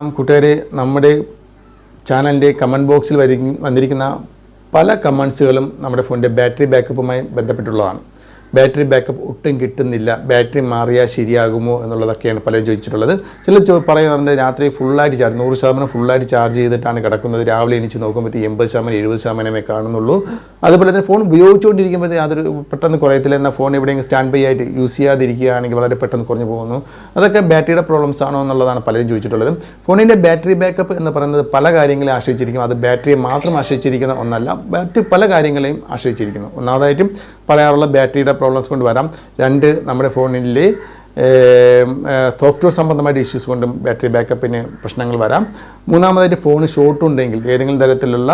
കൂട്ടുകാരെ നമ്മുടെ ചാനലിന്റെ കമന്റ് ബോക്സിൽ വരി വന്നിരിക്കുന്ന പല കമൻസുകളും നമ്മുടെ ഫോണിന്റെ ബാറ്ററി ബാക്കപ്പുമായി ബന്ധപ്പെട്ടുള്ളതാണ്. ബാറ്ററി ബാക്കപ്പ് ഒട്ടും കിട്ടുന്നില്ല. ബാറ്ററി മാറിയാൽ ശരിയാകുമോ എന്നുള്ളതൊക്കെയാണ് പലരും ചോദിച്ചിട്ടുള്ളത്. ചില പറയുന്നുണ്ട് രാത്രി ഫുള്ളായിട്ട് ചാർജ് നൂറ് ശതമാനം ഫുള്ളായിട്ട് ചാർജ് ചെയ്തിട്ടാണ് കിടക്കുന്നത്. രാവിലെ എണീച്ച് നോക്കുമ്പോഴത്തേക്ക് എൺപത് ശതമാനം എഴുപത് ശതമാനമേ കാണുന്നുള്ളൂ. അതുപോലെ തന്നെ ഫോൺ ഉപയോഗിച്ചുകൊണ്ടിരിക്കുമ്പോഴത്തേ അതൊരു പെട്ടെന്ന് കുറയത്തില്ല. എന്നാൽ ഫോൺ എവിടെയെങ്കിലും സ്റ്റാൻഡ് ബൈ ആയിട്ട് യൂസ് ചെയ്യാതിരിക്കുകയാണെങ്കിൽ വളരെ പെട്ടെന്ന് കുറഞ്ഞു പോകുന്നു. അതൊക്കെ ബാറ്ററിയുടെ പ്രോബ്ലംസ് ആണോ എന്നുള്ളതാണ് പലരും ചോദിച്ചിട്ടുള്ളത്. ഫോണിന്റെ ബാറ്ററി ബാക്കപ്പ് എന്ന് പറയുന്നത് പല കാര്യങ്ങളെ ആശ്രയിച്ചിരിക്കും അത് ബാറ്ററിയെ മാത്രം ആശ്രയിച്ചിരിക്കുന്ന ഒന്നല്ല ബാറ്ററി പല കാര്യങ്ങളെയും ആശ്രയിച്ചിരിക്കുന്നു. ഒന്നാമതായിട്ടും പറയാറുള്ള ബാറ്ററിയുടെ പ്രോബ്ലംസ് കൊണ്ട് വരാം രണ്ട് നമ്മുടെ ഫോണിലെ സോഫ്റ്റ്വെയർ സംബന്ധമായിട്ട് ഇഷ്യൂസ് കൊണ്ടും ബാറ്ററി ബാക്കപ്പിന് പ്രശ്നങ്ങൾ വരാം. മൂന്നാമതായിട്ട് ഫോൺ ഷോർട്ട് ഉണ്ടെങ്കിൽ ഏതെങ്കിലും തരത്തിലുള്ള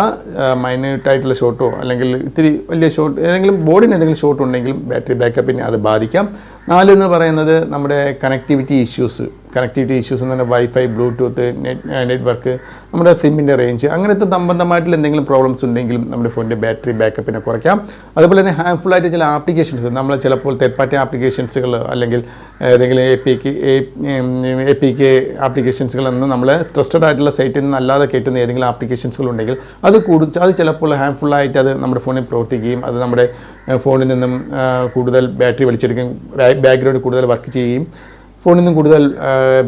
മൈന്യൂട്ടായിട്ടുള്ള ഷോർട്ടോ അല്ലെങ്കിൽ ഇത്തിരി വലിയ ഷോർട്ട് ഏതെങ്കിലും ബോർഡിന് എന്തെങ്കിലും ഷോർട്ട് ഉണ്ടെങ്കിലും ബാറ്ററി ബാക്കപ്പിനെ അത് ബാധിക്കാം. നാല് എന്ന് പറയുന്നത് നമ്മുടെ കണക്ടിവിറ്റി ഇഷ്യൂസ് കണക്ടിവിറ്റി ഇഷ്യൂസ് എന്ന് പറഞ്ഞാൽ വൈഫൈ ബ്ലൂടൂത്ത് നെറ്റ് നെറ്റ്വർക്ക് നമ്മുടെ സിമ്മിന്റെ റേഞ്ച് അങ്ങനത്തെ സംബന്ധമായിട്ടുള്ള എന്തെങ്കിലും പ്രോബ്ലംസ് ഉണ്ടെങ്കിലും നമ്മുടെ ഫോണിന്റെ ബാറ്ററി ബാക്കപ്പിനെ കുറയ്ക്കാം. അതുപോലെ തന്നെ ഹാംഫുൾ ആയിട്ട് ചില ആപ്ലിക്കേഷൻസ് നമ്മൾ ചിലപ്പോൾ തേർഡ് പാർട്ടി ആപ്ലിക്കേഷൻസുകൾ അല്ലെങ്കിൽ ഏതെങ്കിലും A P K A P K ആപ്ലിക്കേഷൻസുകൾ എന്ന് നമ്മൾ ട്രസ്റ്റഡ് ആയിട്ടുള്ള സൈറ്റിൽ നിന്ന് അല്ലാതെ കേട്ടുന്ന ഏതെങ്കിലും ആപ്ലിക്കേഷൻസുകൾ ഉണ്ടെങ്കിൽ അത് കൂടുതൽ അത് ചിലപ്പോൾ ഹാംഫുൾ ആയിട്ട് അത് നമ്മുടെ ഫോണിൽ പ്രവർത്തിക്കുകയും അത് നമ്മുടെ ഫോണിൽ നിന്നും കൂടുതൽ ബാറ്ററി വലിച്ചെടുക്കുകയും ബാക്ക്ഗ്രൗണ്ട് കൂടുതൽ വർക്ക് ചെയ്യുകയും ഫോണിൽ നിന്നും കൂടുതൽ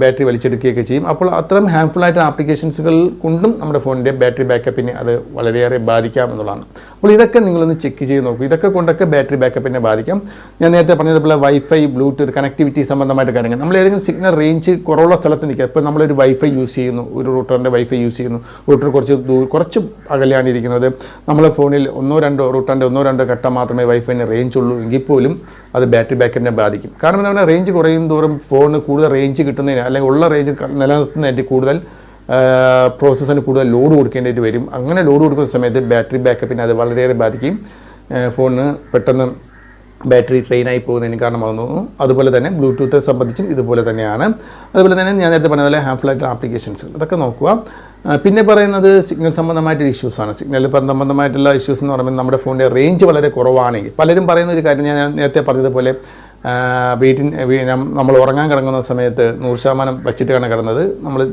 ബാറ്ററി വലിച്ചെടുക്കുകയൊക്കെ ചെയ്യും. അപ്പോൾ അത്തരം ഹാംഫുൾ ആയിട്ട് ആപ്ലിക്കേഷൻസുകൾ കൊണ്ടും നമ്മുടെ ഫോണിന്റെ ബാറ്ററി ബാക്കപ്പിനെ അത് വളരെയേറെ ബാധിക്കാം എന്നുള്ളതാണ്. അപ്പോൾ ഇതൊക്കെ നിങ്ങളൊന്ന് ചെക്ക് ചെയ്ത് നോക്കൂ. ഇതൊക്കെ കൊണ്ടൊക്കെ ബാറ്ററി ബാക്കപ്പിനെ ബാധിക്കാം. ഞാൻ നേരത്തെ പറഞ്ഞതുപോലെ വൈഫൈ ബ്ലൂടൂത്ത് കണക്ടിവിറ്റി സംബന്ധമായിട്ട് കാര്യങ്ങൾ. നമ്മൾ ഏതെങ്കിലും സിഗ്നൽ റേഞ്ച് കുറവുള്ള സ്ഥലത്ത് നിൽക്കുക. ഇപ്പോൾ നമ്മളൊരു വൈഫൈ യൂസ് ചെയ്യുന്നു. ഒരു റൂട്ടറിന്റെ വൈഫൈ യൂസ് ചെയ്യുന്നു. റൂട്ടർ കുറച്ച് കുറച്ച് അകലെയാണ് ഇരിക്കുന്നത്. നമ്മളെ ഫോണിൽ ഒന്നോ രണ്ടോ റൂട്ടറിന്റെ ഒന്നോ രണ്ടോ ഘട്ടം മാത്രമേ വൈഫൈന് റേഞ്ച് ഉള്ളൂ എങ്കിൽ പോലും അത് ബാറ്ററി ബാക്കപ്പിനെ ബാധിക്കും. കാരണം എന്താ റേഞ്ച് കുറയും തോറും ഫോണിന് കൂടുതൽ റേഞ്ച് കിട്ടുന്നതിന് അല്ലെങ്കിൽ ഉള്ള റേഞ്ച് നിലനിർത്തുന്നതിന്റെ കൂടുതൽ പ്രോസസ്സിന് കൂടുതൽ ലോഡ് കൊടുക്കേണ്ടി വരും. അങ്ങനെ ലോഡ് കൊടുക്കുന്ന സമയത്ത് ബാറ്ററി ബാക്കപ്പിനെ അത് വളരെയേറെ ബാധിക്കും. ഫോണിന് പെട്ടെന്ന് ബാറ്ററി ട്രെയിനായി പോകുന്നതിന് കാരണമാകുന്നു അതുപോലെ തന്നെ ബ്ലൂടൂത്ത് സംബന്ധിച്ചും ഇതുപോലെ തന്നെയാണ്. അതുപോലെ തന്നെ ഞാൻ നേരത്തെ പറഞ്ഞ പോലെ ആയിട്ടുള്ള ആപ്ലിക്കേഷൻസ് അതൊക്കെ നോക്കുക. പിന്നെ പറയുന്നത് സിഗ്നൽ സംബന്ധമായിട്ട് ഇഷ്യൂസാണ് സിഗ്നൽ സംബന്ധമായിട്ടുള്ള ഇഷ്യൂസ് എന്ന് പറയുമ്പോൾ നമ്മുടെ ഫോണിന്റെ റേഞ്ച് വളരെ കുറവാണെങ്കിൽ. പലരും പറയുന്ന ഒരു കാര്യം ഞാൻ നേരത്തെ പറഞ്ഞതുപോലെ വീട്ടിൻ വീ- നമ്മൾ ഉറങ്ങാൻ കിടങ്ങുന്ന സമയത്ത് നൂറ് ശതമാനം വച്ചിട്ടാണ് കിടന്നത്. നമ്മൾ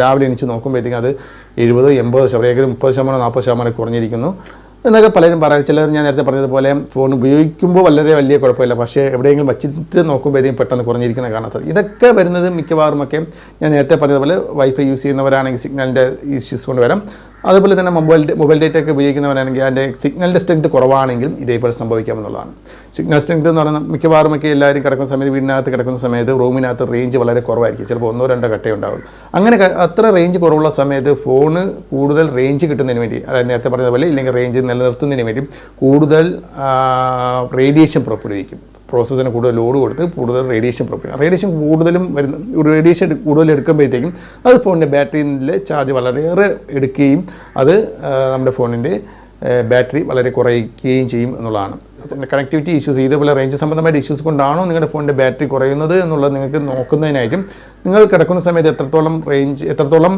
രാവിലെ എണീച്ച് നോക്കുമ്പോഴത്തേക്കും അത് എഴുപത് എൺപത് ശതമാനം ഏകദേശം മുപ്പത് ശതമാനം നാൽപ്പത് ശതമാനം കുറഞ്ഞിരിക്കുന്നു. എന്നൊക്കെ പലരും പറയാം ചിലർ ഞാൻ നേരത്തെ പറഞ്ഞതുപോലെ ഫോൺ ഉപയോഗിക്കുമ്പോൾ വളരെ വലിയ കുഴപ്പമില്ല. പക്ഷേ എവിടെയെങ്കിലും വച്ചിട്ട് നോക്കുമ്പോഴത്തേക്കും പെട്ടെന്ന് കുറഞ്ഞിരിക്കുന്ന കാണാത്തത് ഇതൊക്കെ വരുന്നത് മിക്കവാറുമൊക്കെ ഞാൻ നേരത്തെ പറഞ്ഞതുപോലെ വൈഫൈ യൂസ് ചെയ്യുന്നവരാണെങ്കിൽ സിഗ്നലിന്റെ ഇഷ്യൂസ് കൊണ്ട് വരാം. അതുപോലെ തന്നെ മൊബൈൽ മൊബൈൽ ഡേറ്റ ഒക്കെ ഉപയോഗിക്കുന്നവരാണെങ്കിൽ അതിന്റെ സിഗ്നലിന്റെ സ്ട്രെങ്ത് കുറവാണെങ്കിലും ഇതേപോലെ സംഭവിക്കാമെന്നുള്ളതാണ്. സിഗ്നൽ സ്ട്രെങ്ത് എന്ന് പറയുന്നത് മിക്കവാറുമൊക്കെ എല്ലാവരും കിടക്കുന്ന സമയത്ത് വീടിനകത്ത് കിടക്കുന്ന സമയത്ത് റൂമിനകത്ത് റേഞ്ച് വളരെ കുറവായിരിക്കും. ചിലപ്പോൾ ഒന്നോ രണ്ടോ കട്ടേ ഉണ്ടാവും അങ്ങനെ അത്ര റേഞ്ച് കുറവുള്ള സമയത്ത് ഫോണ് കൂടുതൽ റേഞ്ച് കിട്ടുന്നതിന് വേണ്ടി അതായത് നേരത്തെ പറഞ്ഞതുപോലെ ഇല്ലെങ്കിൽ റേഞ്ച് നിലനിർത്തുന്നതിന് വേണ്ടി കൂടുതൽ റേഡിയേഷൻ പുറപ്പെടുവിക്കും. പ്രോസസ്സിന് കൂടുതൽ ലോഡ് കൊടുത്ത് കൂടുതൽ റേഡിയേഷൻ പുറപ്പെടുവിക്കും റേഡിയേഷൻ കൂടുതലും വരുന്ന റേഡിയേഷൻ കൂടുതൽ എടുക്കുമ്പോഴത്തേക്കും അത് ഫോണിന്റെ ബാറ്ററിയിൽ ചാർജ് വളരെയേറെ എടുക്കുകയും അത് നമ്മുടെ ഫോണിന്റെ ബാറ്ററി വളരെ കുറയ്ക്കുകയും ചെയ്യും എന്നുള്ളതാണ്. കണക്ടിവിറ്റി ഇഷ്യൂസ് ഇതേപോലെ റേഞ്ച് സംബന്ധമായിട്ട് ഇഷ്യൂസ് കൊണ്ടാണോ നിങ്ങളുടെ ഫോണിന്റെ ബാറ്ററി കുറയുന്നത് എന്നുള്ളത് നിങ്ങൾക്ക് നോക്കുന്നതിനായിട്ടും നിങ്ങൾ കിടക്കുന്ന സമയത്ത് എത്രത്തോളം റേഞ്ച് എത്രത്തോളം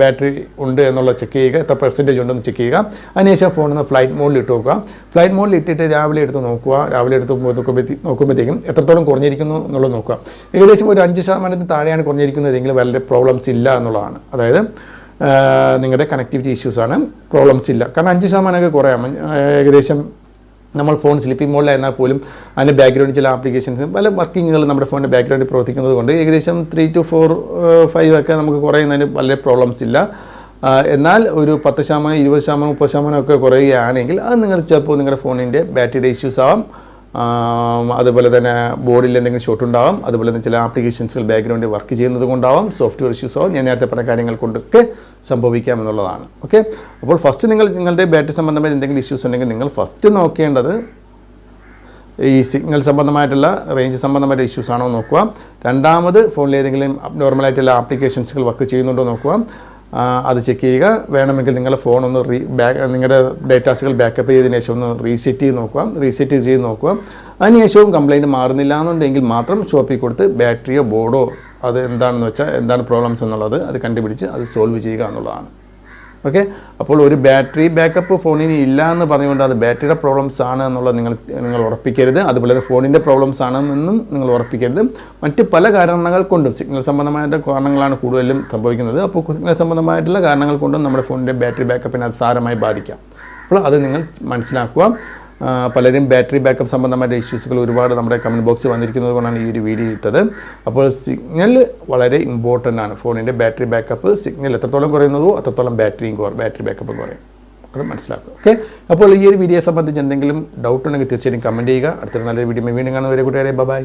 ബാറ്ററി ഉണ്ട് എന്നുള്ളത് ചെക്ക് ചെയ്യുക എത്ര പെർസെന്റേജ് ഉണ്ടെന്ന് ചെക്ക് ചെയ്യുക. അതിനുശേഷം ഫോണിൽ നിന്ന് ഫ്ലൈറ്റ് മോഡിൽ ഇട്ട് നോക്കുക. ഫ്ലൈറ്റ് മോഡിൽ ഇട്ടിട്ട് രാവിലെ എടുത്ത് നോക്കുക. രാവിലെ എടുത്ത് നോക്കുമ്പോഴത്തേ നോക്കുമ്പോഴത്തേക്കും എത്രത്തോളം കുറഞ്ഞിരിക്കുന്നു എന്നുള്ളത് നോക്കുക. ഏകദേശം ഒരു അഞ്ച് ശതമാനത്തിന് താഴെയാണ് കുറഞ്ഞിരിക്കുന്നതെങ്കിൽ വളരെ പ്രോബ്ലംസ് ഇല്ല എന്നുള്ളതാണ്. അതായത് നിങ്ങളുടെ കണക്ടിവിറ്റി ആണ്. പ്രോബ്ലംസ് ഇല്ല. കാരണം അഞ്ച് ശതമാനമൊക്കെ കുറയാം. ഏകദേശം നമ്മൾ ഫോൺ സ്ലിപ്പിംഗ് മോഡിലായിരുന്നാൽ പോലും അതിന്റെ ബാക്ക്ഗ്രൗണ്ടിൽ ചില ആപ്ലിക്കേഷൻസ് പല വർക്കിങ്ങുകൾ നമ്മുടെ ഫോണിന്റെ ബാക്ക്ഗ്രൗണ്ടിൽ പ്രവർത്തിക്കുന്നത് കൊണ്ട് ഏകദേശം ത്രീ ടു ഫോർ ഫൈവ് ഒക്കെ നമുക്ക് കുറയുന്നതിന് വലിയ പ്രോബ്ലംസ് ഇല്ല. എന്നാൽ ഒരു പത്ത് ശതമാനം ഇരുപത് ശതമാനം മുപ്പത് ശതമാനം ഒക്കെ കുറയുകയാണെങ്കിൽ അത് നിങ്ങൾ ചിലപ്പോൾ നിങ്ങളുടെ ഫോണിന്റെ ബാറ്ററിയുടെ ഇഷ്യൂസ് ആവാം. അതുപോലെ തന്നെ ബോർഡിൽ എന്തെങ്കിലും ഷോട്ട് ഉണ്ടാവും അതുപോലെ തന്നെ ചില ആപ്ലിക്കേഷൻസുകൾ ബാക്ക്ഗ്രൗണ്ടിൽ വർക്ക് ചെയ്യുന്നത് കൊണ്ടാവാം സോഫ്റ്റ്വെയർ ഇഷ്യൂസോ ഞാൻ നേരത്തെ പറഞ്ഞ കാര്യങ്ങൾ കൊണ്ടൊക്കെ സംഭവിക്കാം എന്നുള്ളതാണ്. ഓക്കെ? അപ്പോൾ ഫസ്റ്റ് നിങ്ങൾ നിങ്ങളുടെ ബാറ്ററി സംബന്ധമായ എന്തെങ്കിലും ഇഷ്യൂസ് ഉണ്ടെങ്കിൽ നിങ്ങൾ ഫസ്റ്റ് നോക്കേണ്ടത് ഈ സിഗ്നൽ സംബന്ധമായിട്ടുള്ള റേഞ്ച് സംബന്ധമായിട്ട് ഇഷ്യൂസ് ആണോ നോക്കുക. രണ്ടാമത് ഫോണിൽ ഏതെങ്കിലും നോർമലായിട്ടുള്ള ആപ്ലിക്കേഷൻസുകൾ വർക്ക് ചെയ്യുന്നുണ്ടോ നോക്കുക. അത് ചെക്ക് ചെയ്യുക. വേണമെങ്കിൽ നിങ്ങളുടെ ഫോൺ ഒന്ന് റീ ബാക്ക് നിങ്ങളുടെ ഡേറ്റാസുകൾ ബാക്കപ്പ് ചെയ്തതിന് ശേഷം ഒന്ന് റീസെറ്റ് ചെയ്ത് നോക്കുക. റീസെറ്റ് ചെയ്ത് നോക്കുക. അതിനുശേഷവും കംപ്ലൈന്റ് മാറുന്നില്ല എന്നുണ്ടെങ്കിൽ മാത്രം ഷോപ്പിൽ കൊടുത്ത് ബാറ്ററിയോ ബോർഡോ അത് എന്താണെന്ന് വെച്ചാൽ എന്താണ് പ്രോബ്ലംസ് എന്നുള്ളത് അത് കണ്ടുപിടിച്ച് അത് സോൾവ് ചെയ്യുക എന്നുള്ളതാണ്. ഓക്കെ അപ്പോൾ ഒരു ബാറ്ററി ബാക്കപ്പ് ഫോണിന് ഇല്ല എന്ന് പറഞ്ഞുകൊണ്ട് അത് ബാറ്ററിയുടെ പ്രോബ്ലംസ് ആണ് എന്നുള്ളത് നിങ്ങൾ നിങ്ങൾ ഉറപ്പിക്കരുത്. അതുപോലെ തന്നെ ഫോണിന്റെ പ്രോബ്ലംസ് ആണെന്നും നിങ്ങൾ ഉറപ്പിക്കരുത്. മറ്റ് പല കാരണങ്ങൾ കൊണ്ടും സിഗ്നൽ സംബന്ധമായ കാരണങ്ങളാണ് കൂടുതലും സംഭവിക്കുന്നത്. അപ്പോൾ സിഗ്നൽ സംബന്ധമായിട്ടുള്ള കാരണങ്ങൾ കൊണ്ടും നമ്മുടെ ഫോണിന്റെ ബാറ്ററി ബാക്കപ്പിനെ അത് സാരമായി ബാധിക്കാം. അപ്പോൾ അത് നിങ്ങൾ മനസ്സിലാക്കുക. പലരും ബാറ്ററി ബാക്കപ്പ് സംബന്ധമായിട്ട് ഇഷ്യൂസുകൾ ഒരുപാട് നമ്മുടെ കമന്റ് ബോക്സിൽ വന്നിരിക്കുന്നത് കൊണ്ടാണ് ഈ ഒരു വീഡിയോ ഇട്ടത്. അപ്പോൾ സിഗ്നൽ വളരെ ഇമ്പോർട്ടന്റ് ആണ്. ഫോണിന്റെ ബാറ്ററി ബാക്കപ്പ് സിഗ്നൽ എത്രത്തോളം കുറയുന്നതോ അത്രത്തോളം ബാറ്ററിയും കുറയും ബാറ്ററി ബാക്കപ്പും കുറയും. അത് മനസ്സിലാക്കുക. ഓക്കെ അപ്പോൾ ഈ ഒരു വീഡിയോ സംബന്ധിച്ച് എന്തെങ്കിലും ഡൗട്ട് ഉണ്ടെങ്കിൽ തീർച്ചയായും കമന്റ് ചെയ്യുക. അടുത്തൊരു നല്ലൊരു വീഡിയോ വീണ്ടും കാണുന്നവരെ കൂട്ടുകാരെ ബൈ